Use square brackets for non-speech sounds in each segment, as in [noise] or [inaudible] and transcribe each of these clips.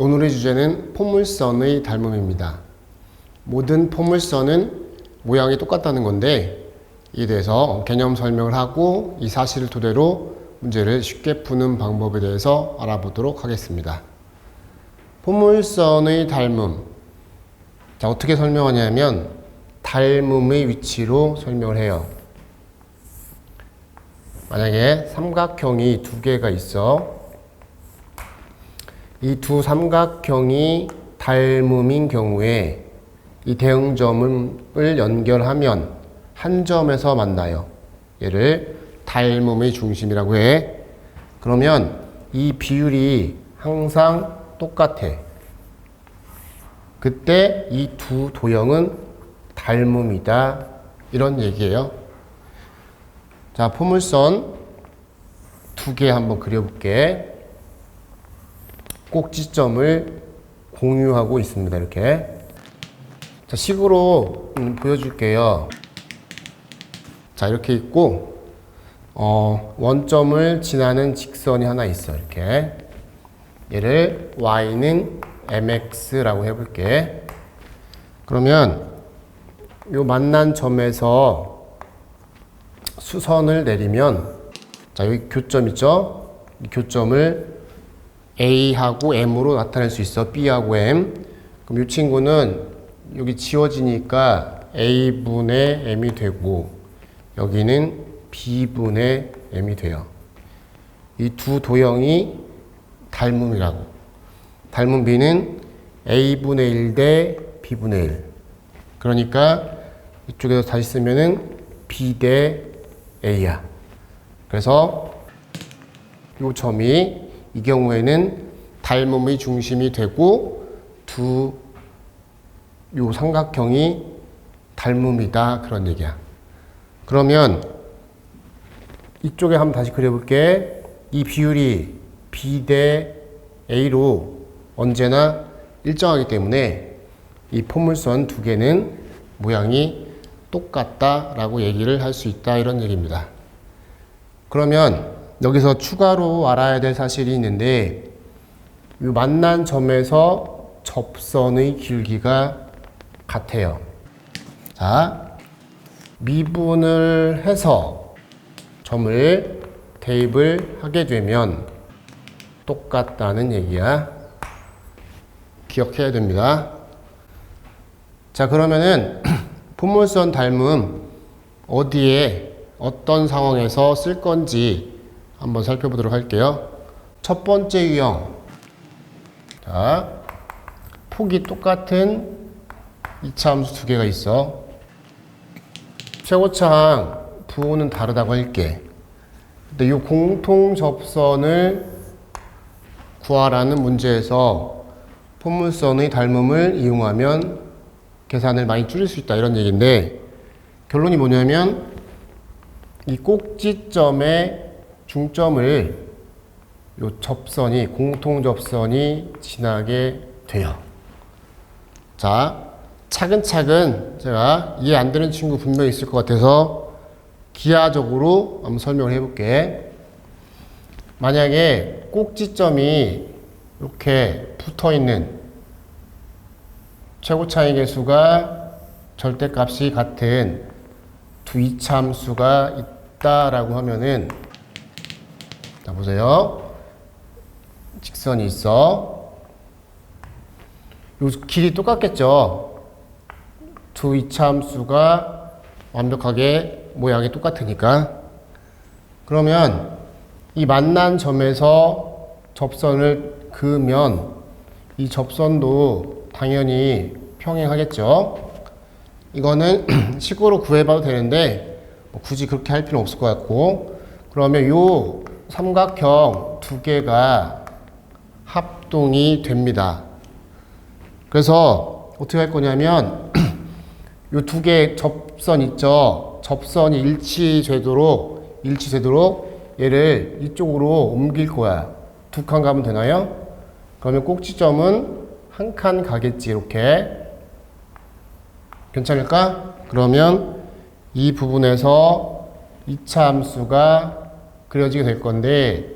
오늘의 주제는 포물선의 닮음입니다. 모든 포물선은 모양이 똑같다는 건데 이에 대해서 개념 설명을 하고 이 사실을 토대로 문제를 쉽게 푸는 방법에 대해서 알아보도록 하겠습니다. 포물선의 닮음. 자, 어떻게 설명하냐면 닮음의 위치로 설명을 해요. 만약에 삼각형이 두 개가 있어. 이 두 삼각형이 닮음인 경우에 이 대응점을 연결하면 한 점에서 만나요. 얘를 닮음의 중심이라고 해. 그러면 이 비율이 항상 똑같아. 그때 이 두 도형은 닮음이다. 이런 얘기예요. 자, 포물선 두 개 한번 그려볼게. 꼭지점을 공유하고 있습니다. 이렇게. 자, 식으로 음, 보여줄게요. 자, 이렇게 있고, 어, 원점을 지나는 직선이 하나 있어. 이렇게. 얘를 y는 mx라고 해볼게. 그러면 요 만난 점에서 수선을 내리면 자 여기 교점 있죠? 이 교점을 A하고 M으로 나타낼 수 있어. B하고 M. 그럼 이 친구는 여기 지워지니까 A분의 M이 되고 여기는 B분의 M이 돼요. 이 두 도형이 닮음이라고. 닮은 B는 A분의 1 대 B분의 1. 그러니까 이쪽에서 다시 쓰면은 B 대 A야. 그래서 이 점이 이 경우에는 닮음의 중심이 되고 두 요 삼각형이 닮음이다 그런 얘기야. 그러면 이쪽에 한번 다시 그려볼게. 이 비율이 B 대 A로 언제나 일정하기 때문에 이 포물선 두 개는 모양이 똑같다라고 얘기를 할 수 있다 이런 얘기입니다. 그러면 여기서 추가로 알아야 될 사실이 있는데 이 만난 점에서 접선의 길기가 같아요. 자, 미분을 해서 점을 대입을 하게 되면 똑같다는 얘기야. 기억해야 됩니다. 자, 그러면은 [clears throat] 포물선 닮음 어디에 어떤 상황에서 쓸 건지 한번 살펴보도록 할게요. 첫 번째 유형. 자, 폭이 똑같은 이차 함수 두 개가 있어. 최고차항 부호는 다르다고 할게. 근데 이 공통 접선을 구하라는 문제에서 포물선의 닮음을 이용하면 계산을 많이 줄일 수 있다 이런 얘기인데 결론이 뭐냐면 이 꼭지점의 중점을 요 접선이 공통 접선이 지나게 돼요. 자, 차근차근 제가 이해 안 되는 친구 분명히 있을 것 같아서 기하적으로 한번 설명을 해볼게. 만약에 꼭지점이 이렇게 붙어 있는 최고 차이 계수가 절대값이 같은 두 이차함수가 있다라고 하면은 자 보세요. 직선이 있어. 요 길이 똑같겠죠. 두 이차함수가 완벽하게 모양이 똑같으니까. 그러면 이 만난 점에서 접선을 그으면 이 접선도 당연히 평행하겠죠. 이거는 [clears throat] 식으로 구해봐도 되는데 뭐 굳이 그렇게 할 필요는 없을 것 같고 그러면 요 삼각형 두 개가 합동이 됩니다. 그래서 어떻게 할 거냐면 [clears throat] 요두개 접선 있죠. 접선이 일치되도록 일치되도록 얘를 이쪽으로 옮길 거야. 두 칸 가면 되나요? 그러면 꼭지점은 한 칸 가겠지 이렇게 괜찮을까? 그러면 이 부분에서 2차 함수가 그려지게 될 건데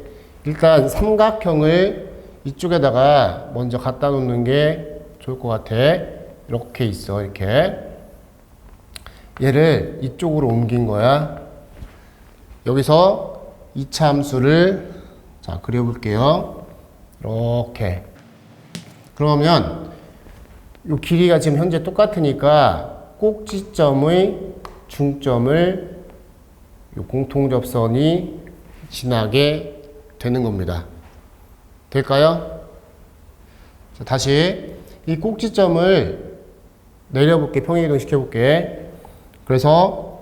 일단 삼각형을 이쪽에다가 먼저 갖다 놓는 게 좋을 것 같아. 이렇게 있어, 이렇게. 얘를 이쪽으로 옮긴 거야. 여기서 이차 함수를 자, 그려볼게요. 이렇게. 그러면 이 길이가 지금 현재 똑같으니까 꼭지점의 중점을 이 공통접선이 지나게 되는 겁니다. 될까요? 자, 다시 이 꼭지점을 내려볼게 평행이동 시켜볼게. 그래서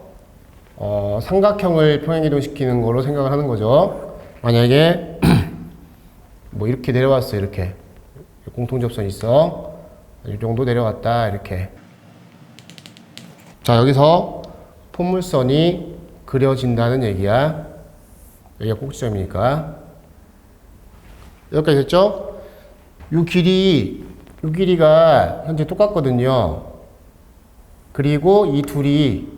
어, 삼각형을 평행이동 시키는 거로 생각을 하는 거죠. 만약에 [clears throat] 뭐 이렇게 내려왔어 이렇게 공통접선 있어 이 정도 내려갔다 이렇게 자 여기서 포물선이 그려진다는 얘기야 여기가 꼭지점이니까 여기까지 됐죠? 요 길이 요 길이가 현재 똑같거든요 그리고 이 둘이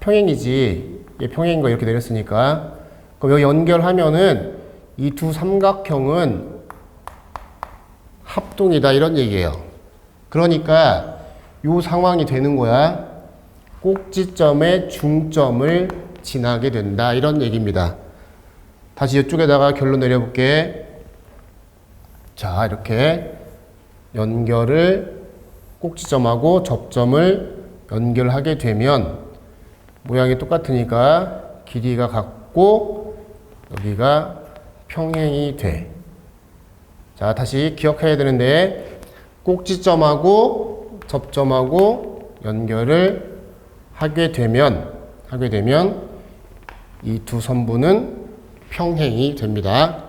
평행이지 얘 평행인 거 이렇게 내렸으니까 그럼 여기 연결하면은 이 두 삼각형은 합동이다 이런 얘기예요. 그러니까 요 상황이 되는 거야. 꼭지점의 중점을 지나게 된다 이런 얘기입니다. 다시 이쪽에다가 결론 내려볼게. 자 이렇게 연결을 꼭지점하고 접점을 연결하게 되면 모양이 똑같으니까 길이가 같고 여기가 평행이 돼. 자, 다시 기억해야 되는데 꼭지점하고 접점하고 연결을 하게 되면 하게 되면 이 두 선부는 평행이 됩니다.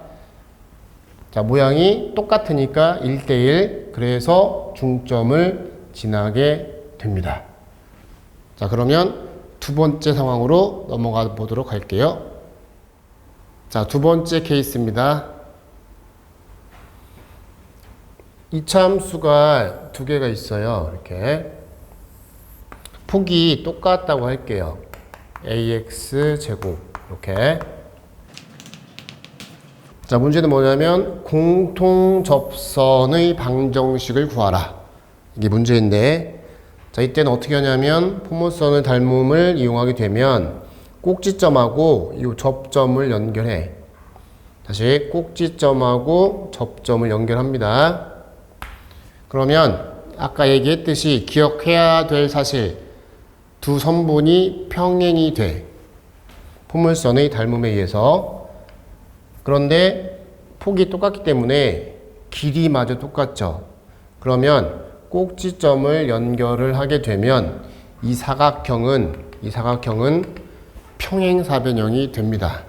자, 모양이 똑같으니까 1대1 그래서 중점을 지나게 됩니다. 자, 그러면 두 번째 상황으로 넘어가 보도록 할게요. 자, 두 번째 케이스입니다. 이차함수가 두 개가 있어요. 이렇게. 폭이 똑같다고 할게요. ax 제곱 이렇게. 자, 문제는 뭐냐면 공통 접선의 방정식을 구하라. 이게 문제인데 자, 이때는 어떻게 하냐면 포모선의 닮음을 이용하게 되면 꼭지점하고 이 접점을 연결해. 다시 꼭지점하고 접점을 연결합니다. 그러면 아까 얘기했듯이 기억해야 될 사실 두 선분이 평행이 돼. 포물선의 닮음에 의해서. 그런데 폭이 똑같기 때문에 길이마저 똑같죠. 그러면 꼭지점을 연결을 하게 되면 이 사각형은 이 사각형은 평행사변형이 됩니다.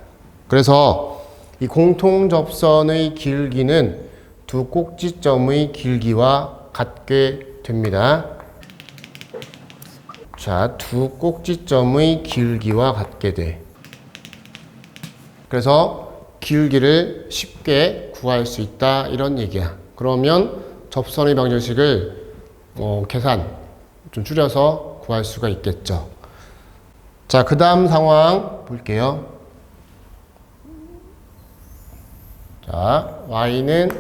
그래서 이 공통접선의 길기는 두 꼭지점의 길기와 같게 됩니다. 자, 두 꼭지점의 길기와 같게 돼. 그래서 기울기를 쉽게 구할 수 있다 이런 얘기야. 그러면 접선의 방정식을 어, 계산 좀 줄여서 구할 수가 있겠죠. 자, 그 다음 상황 볼게요. 자, y는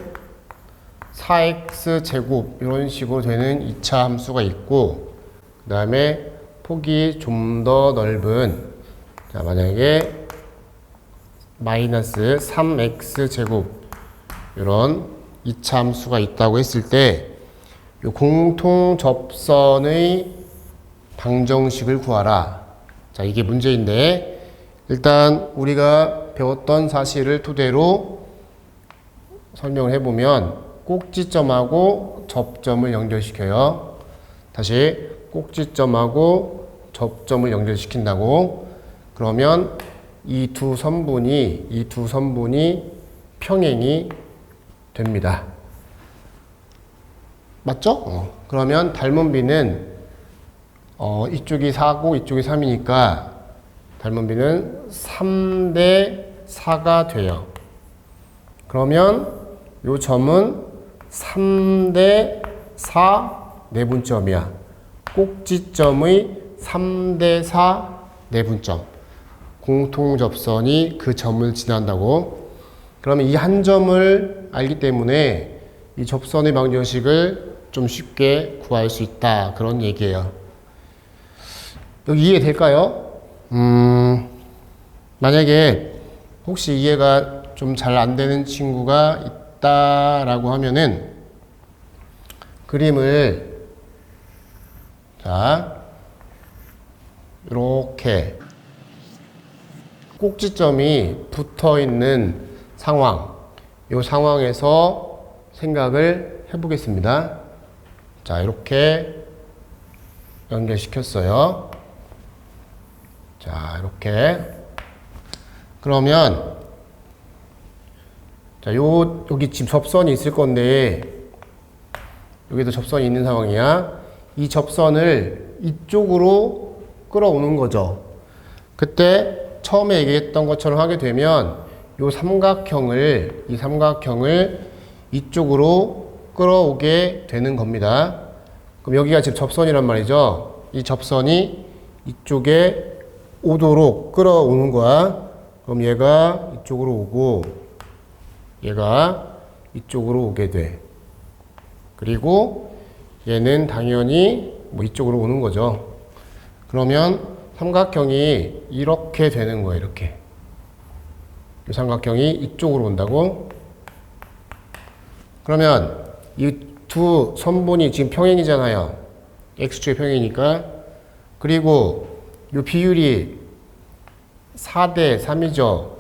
4x 제곱 이런 식으로 되는 2차 함수가 있고 그 다음에 폭이 좀 더 넓은 자, 만약에 마이너스 3x 제곱 이런 2차 함수가 있다고 했을 때요 공통 접선의 방정식을 구하라. 자, 이게 문제인데 일단 우리가 배웠던 사실을 토대로 설명을 해보면 꼭지점하고 접점을 연결시켜요. 다시 꼭지점하고 접점을 연결시킨다고 그러면 이 두 선분이 이 두 선분이 평행이 됩니다. 맞죠? 어. 그러면 닮은 비는 어, 이쪽이 4고 이쪽이 3이니까 닮은 비는 3대 4가 돼요. 그러면 요 점은 3대 4 내분점이야. 꼭지점의 3대 4 내분점. 공통 접선이 그 점을 지난다고. 그러면 이 한 점을 알기 때문에 이 접선의 방정식을 좀 쉽게 구할 수 있다. 그런 얘기예요. 여기 이해 될까요? 음, 만약에 혹시 이해가 좀 잘 안 되는 친구가 있다라고 하면은 그림을 자 이렇게 꼭지점이 붙어 있는 상황 이 상황에서 생각을 해보겠습니다. 자 이렇게 연결시켰어요. 자 이렇게 그러면 자, 요, 여기 지금 접선이 있을 건데, 여기도 접선이 있는 상황이야. 이 접선을 이쪽으로 끌어오는 거죠. 그때 처음에 얘기했던 것처럼 하게 되면, 요 삼각형을, 이 삼각형을 이쪽으로 끌어오게 되는 겁니다. 그럼 여기가 지금 접선이란 말이죠. 이 접선이 이쪽에 오도록 끌어오는 거야. 그럼 얘가 이쪽으로 오고, 얘가 이쪽으로 오게 돼. 그리고 얘는 당연히 뭐 이쪽으로 오는 거죠. 그러면 삼각형이 이렇게 되는 거예요. 이렇게. 이 삼각형이 이쪽으로 온다고. 그러면 이 두 선분이 지금 평행이잖아요. x축의 평행이니까. 그리고 이 비율이 4대 3이죠.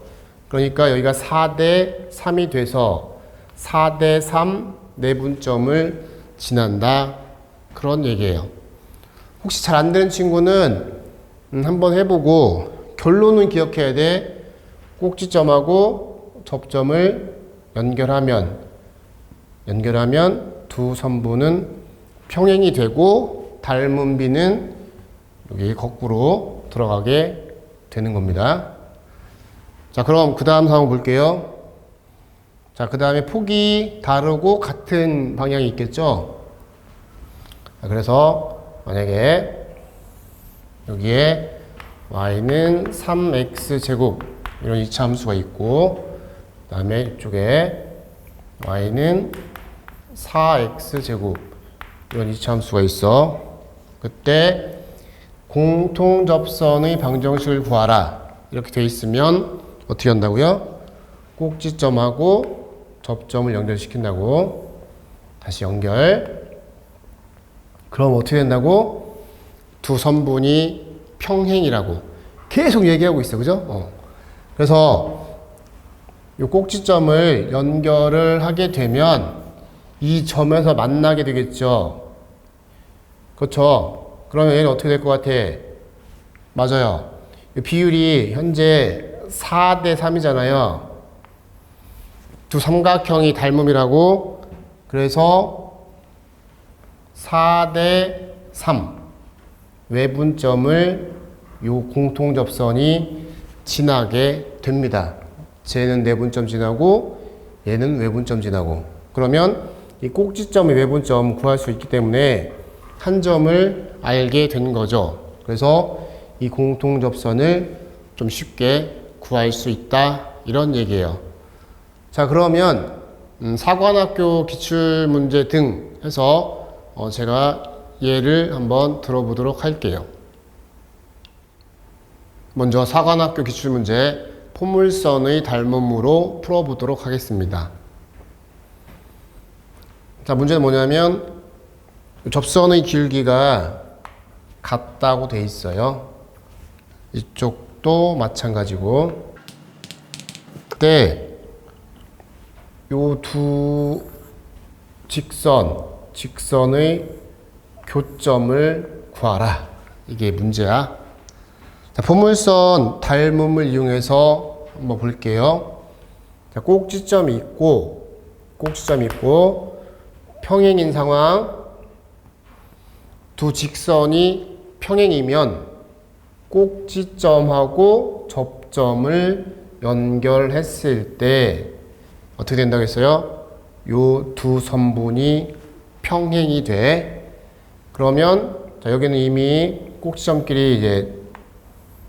그러니까 여기가 4대 3이 돼서 4대 3 내분점을 지난다. 그런 얘기예요. 혹시 잘 안 되는 친구는 음, 한번 해보고 결론은 기억해야 돼. 꼭지점하고 접점을 연결하면 연결하면 두 선분은 평행이 되고 닮은 비는 여기 거꾸로 들어가게 되는 겁니다. 자, 그럼 그 다음 상황 볼게요. 자, 그 다음에 폭이 다르고 같은 방향이 있겠죠? 자, 그래서 만약에 여기에 y는 3x 제곱 이런 이차 함수가 있고 그 다음에 이쪽에 y는 4x 제곱 이런 이차 함수가 있어. 그때 공통 접선의 방정식을 구하라 이렇게 돼 있으면 어떻게 한다고요? 꼭지점하고 접점을 연결시킨다고 다시 연결 그럼 어떻게 된다고? 두 선분이 평행이라고 계속 얘기하고 있어 그죠? 어. 그래서 이 꼭지점을 연결을 하게 되면 이 점에서 만나게 되겠죠 그렇죠? 그러면 얘는 어떻게 될 것 같아? 맞아요 이 비율이 현재 4 대 3이잖아요. 두 삼각형이 닮음이라고 그래서 4 대 3 외분점을 요 공통 접선이 지나게 됩니다. 쟤는 내분점 지나고 얘는 외분점 지나고 그러면 이 꼭지점의 외분점 구할 수 있기 때문에 한 점을 알게 된 거죠. 그래서 이 공통 접선을 좀 쉽게 구할 수 있다 이런 얘기예요. 자 그러면 음, 사관학교 기출 문제 등 해서 어, 제가 예를 한번 들어보도록 할게요. 먼저 사관학교 기출 문제 포물선의 닮음으로 풀어보도록 하겠습니다. 자 문제는 뭐냐면 접선의 길기가 같다고 돼 있어요. 이쪽도 마찬가지고 그때 요 두 직선 직선의 교점을 구하라 이게 문제야. 자, 포물선 닮음을 이용해서 한번 볼게요. 자, 꼭지점이 있고 꼭지점이 있고 평행인 상황 두 직선이 평행이면 꼭지점하고 접점을 연결했을 때 어떻게 된다고 했어요? 요 두 선분이 평행이 돼. 그러면 자, 여기는 이미 꼭지점끼리 이제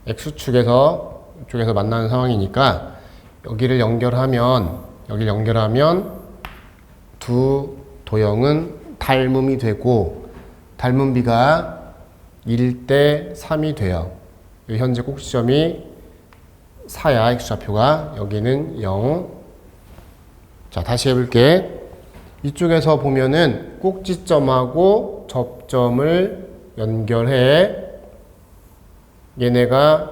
x축에서 이쪽에서 만나는 상황이니까 여기를 연결하면 여기 연결하면 두 도형은 닮음이 되고 닮은 비가 1대 3이 돼요. 이 현재 꼭지점이 4야 x좌표가 여기는 0. 자, 다시 해볼게. 이쪽에서 보면은 꼭지점하고 접점을 연결해 얘네가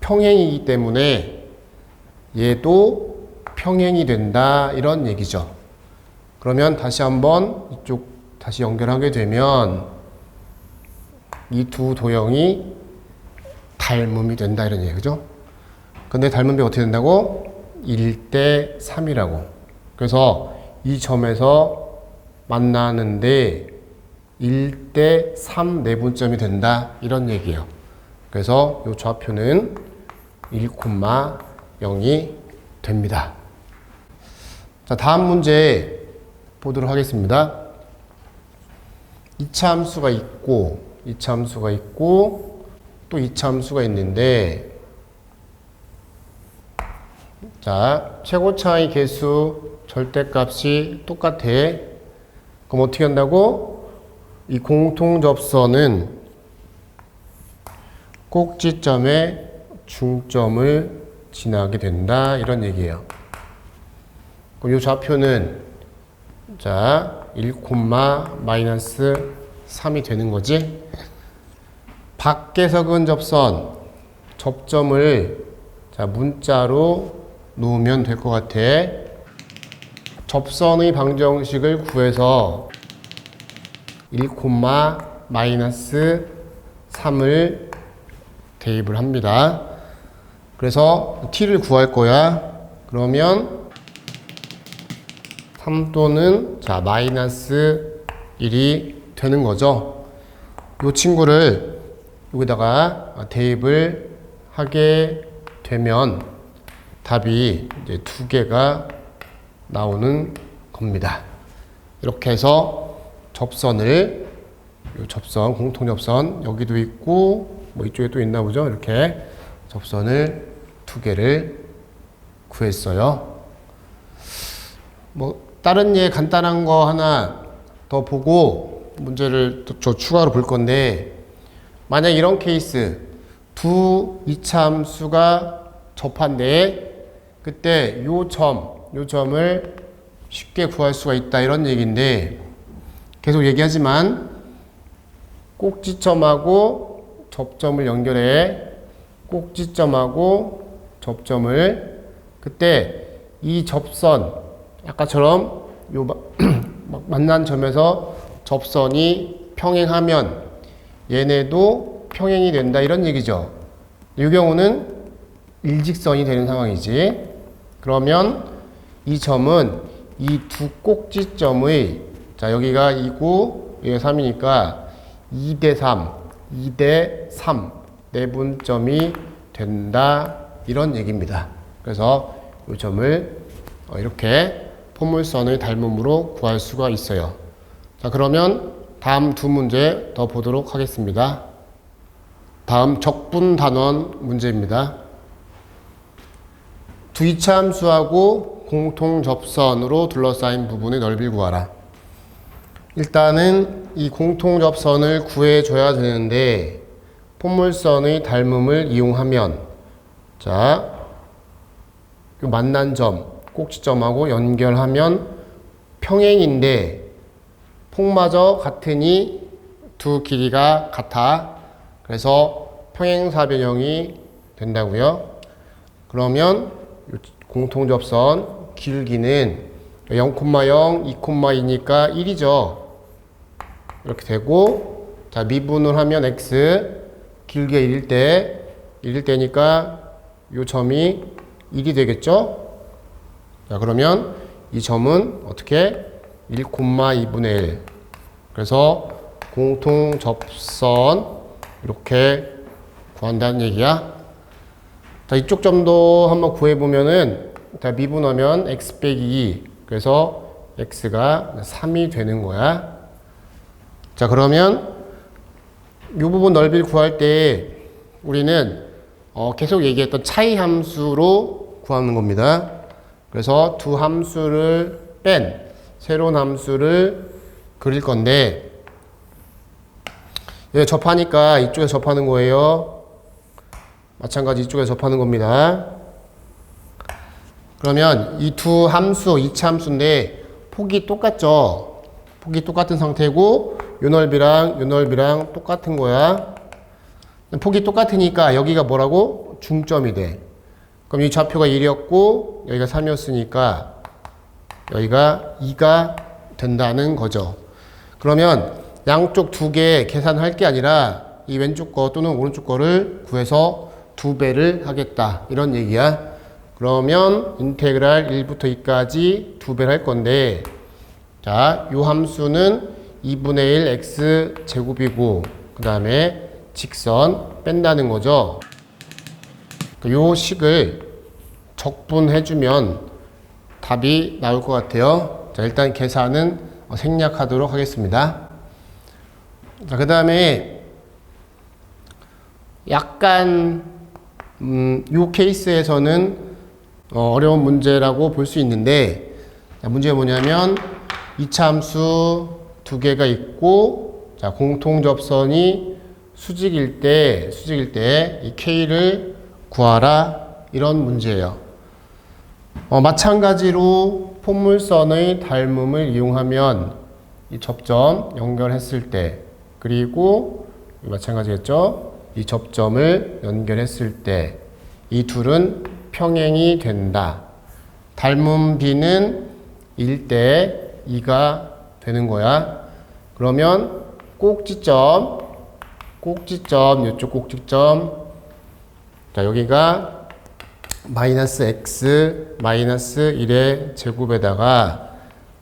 평행이기 때문에 얘도 평행이 된다 이런 얘기죠. 그러면 다시 한번 이쪽 다시 연결하게 되면 이 두 도형이 닮음이 된다 이런 얘기죠. 근데 비 어떻게 된다고? 1대 3이라고. 그래서 이 점에서 만나는데 1대 3 내분점이 된다 이런 얘기예요. 그래서 이 좌표는 1,0이 됩니다. 자, 다음 문제 보도록 하겠습니다. 이차 함수가 있고 이차 함수가 있고 또 이차 함수가 있는데 자, 최고 차의 개수 절대값이 똑같아. 그럼 어떻게 한다고? 이 공통 접선은 꼭지점에 중점을 지나게 된다. 이런 얘기예요. 그럼 이 좌표는 자, 1, 마이너스 3이 되는 거지. 밖에서 근 접선 접점을 자, 문자로 놓으면 될 것 같아. 접선의 방정식을 구해서 1, 마이너스 3을 대입을 합니다. 그래서 t를 구할 거야. 그러면 3도는 자, 마이너스 1이 되는 거죠. 이 친구를 여기다가 대입을 하게 되면 답이 이제 두 개가 나오는 겁니다. 이렇게 해서 접선을 이 접선 공통 접선 여기도 있고 뭐 이쪽에 또 있나 보죠. 이렇게 접선을 두 개를 구했어요. 뭐 다른 예 간단한 거 하나 더 보고 문제를 또저 추가로 볼 건데 만약 이런 케이스 두 이차함수가 접한데 그때 요 점, 요 점을 쉽게 구할 수가 있다 이런 얘기인데 계속 얘기하지만 꼭지점하고 접점을 연결해 꼭지점하고 접점을 그때 이 접선 아까처럼 요 마- [clears throat] 만난 점에서 접선이 평행하면 얘네도 평행이 된다 이런 얘기죠. 이 경우는 일직선이 되는 상황이지. 그러면 이 점은 이 두 꼭지점의 자 여기가 2고 여기가 3이니까 2대 3, 2대 3 내분점이 된다 이런 얘기입니다. 그래서 이 점을 어, 이렇게 포물선의 닮음으로 구할 수가 있어요. 자 그러면 다음 두 문제 더 보도록 하겠습니다. 다음 적분 단원 문제입니다. 두 이차 함수하고 공통 접선으로 둘러싸인 부분의 넓이를 구하라. 일단은 이 공통 접선을 구해줘야 되는데 포물선의 닮음을 이용하면 자, 이 만난 점, 꼭지점하고 연결하면 평행인데 폭마저 같으니 두 길이가 같아. 그래서 평행사변형이 된다고요. 그러면 요 공통 접선 길기는 0,0, 2,2니까 1이죠. 이렇게 되고 자 미분을 하면 x 길게 1일 때 1일 때니까 요 점이 1이 되겠죠? 자 그러면 이 점은 어떻게 1,2분의 1 그래서 공통 접선 이렇게 구한다는 얘기야. 자, 이쪽 점도 한번 구해보면은, 자, 미분하면 x 빼기 2. 그래서 x가 3이 되는 거야. 자, 그러면 이 부분 넓이를 구할 때 우리는 어, 계속 얘기했던 차이 함수로 구하는 겁니다. 그래서 두 함수를 뺀 새로운 함수를 그릴 건데 예, 접하니까 이쪽에 접하는 거예요. 마찬가지 이쪽에 접하는 겁니다. 그러면 이 두 함수, 이차 함수인데 폭이 똑같죠? 폭이 똑같은 상태고 요 넓이랑 요 넓이랑 똑같은 거야. 폭이 똑같으니까 여기가 뭐라고? 중점이 돼. 그럼 이 좌표가 1이었고 여기가 3이었으니까 여기가 2가 된다는 거죠. 그러면 양쪽 두 개 계산할 게 아니라 이 왼쪽 거 또는 오른쪽 거를 구해서 두 배를 하겠다. 이런 얘기야. 그러면 인테그랄 1부터 2까지 두 배를 할 건데 자, 요 함수는 2분의 1 x 제곱이고 그 다음에 직선 뺀다는 거죠. 요 식을 적분해주면 답이 나올 것 같아요. 자, 일단 계산은 생략하도록 하겠습니다. 자, 그 다음에 약간 음, 요 케이스에서는 어, 어려운 문제라고 볼 수 있는데 자, 문제가 뭐냐면 이차함수 두 개가 있고 자, 공통 접선이 수직일 때 수직일 때 이 k를 구하라 이런 문제예요. 어, 마찬가지로 포물선의 닮음을 이용하면 이 접점 연결했을 때 그리고 마찬가지겠죠. 이 접점을 연결했을 때 이 둘은 평행이 된다. 닮은 비는 1대 2가 되는 거야. 그러면 꼭지점, 꼭지점, 이쪽 꼭지점. 자, 여기가 마이너스 x 마이너스 1의 제곱에다가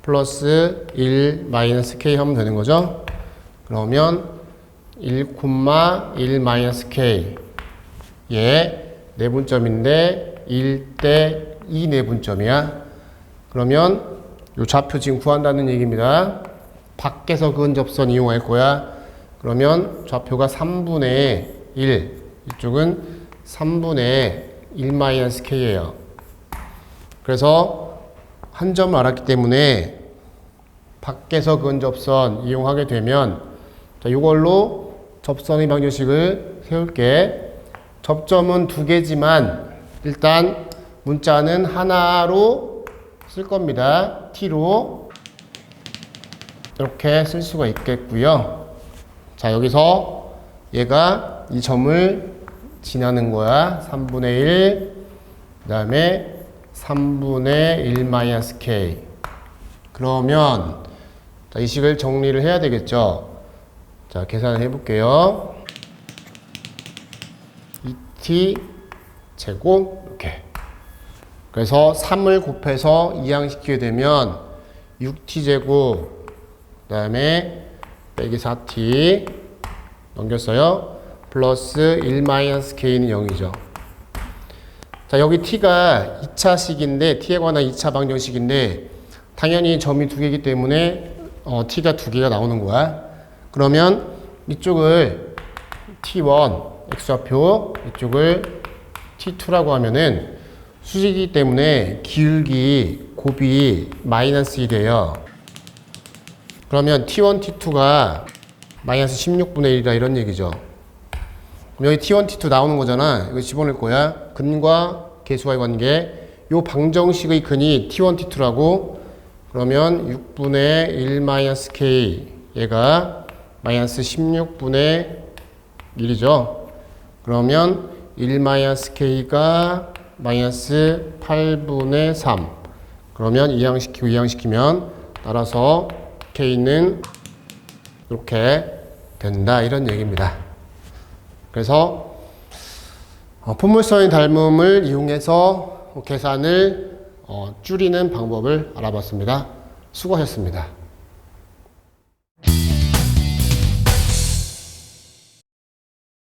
플러스 1 마이너스 k 하면 되는 거죠. 그러면 1, 1 마이너스 k 예 내분점인데 1대 2 내분점이야. 그러면 요 좌표 지금 구한다는 얘기입니다. 밖에서 그은 접선 이용할 거야. 그러면 좌표가 3분의 1, 이쪽은 3분의 1 마이너스 k예요. 그래서 한 점을 알았기 때문에 밖에서 그은 접선 이용하게 되면 자, 이걸로 접선의 방정식을 세울게. 접점은 두 개지만 일단 문자는 하나로 쓸 겁니다. T로 이렇게 쓸 수가 있겠고요. 자, 여기서 얘가 이 점을 지나는 거야. 3분의 1, 그 다음에 3분의 1 마이너스 k. 그러면 자, 이 식을 정리를 해야 되겠죠. 자, 계산을 해볼게요. 2t 제곱 이렇게. 그래서 3을 곱해서 이항시키게 되면 6t 제곱 그 다음에 빼기 4t 넘겼어요. 플러스 1 마이너스 k는 0이죠. 자, 여기 t가 2차식인데 t에 관한 2차 방정식인데 당연히 점이 두 개이기 때문에 어, t가 두 개가 나오는 거야. 그러면 이쪽을 t1 x좌표 이쪽을 t2라고 하면은 수직이기 때문에 기울기 곱이 마이너스 1이에요. 그러면 t1, t2가 마이너스 16분의 1이다 이런 얘기죠. 그럼 여기 t1, t2 나오는 거잖아. 이거 집어넣을 거야. 근과 계수와의 관계. 요 방정식의 근이 t1, t2라고 그러면 6분의 1 마이너스 k 얘가 마이너스 16분의 1이죠. 그러면 1 마이너스 k가 마이너스 8분의 3. 그러면 이항시키고 이항시키면 따라서 k는 이렇게 된다 이런 얘기입니다. 그래서 어, 포물선의 닮음을 이용해서 계산을 어, 줄이는 방법을 알아봤습니다. 수고하셨습니다.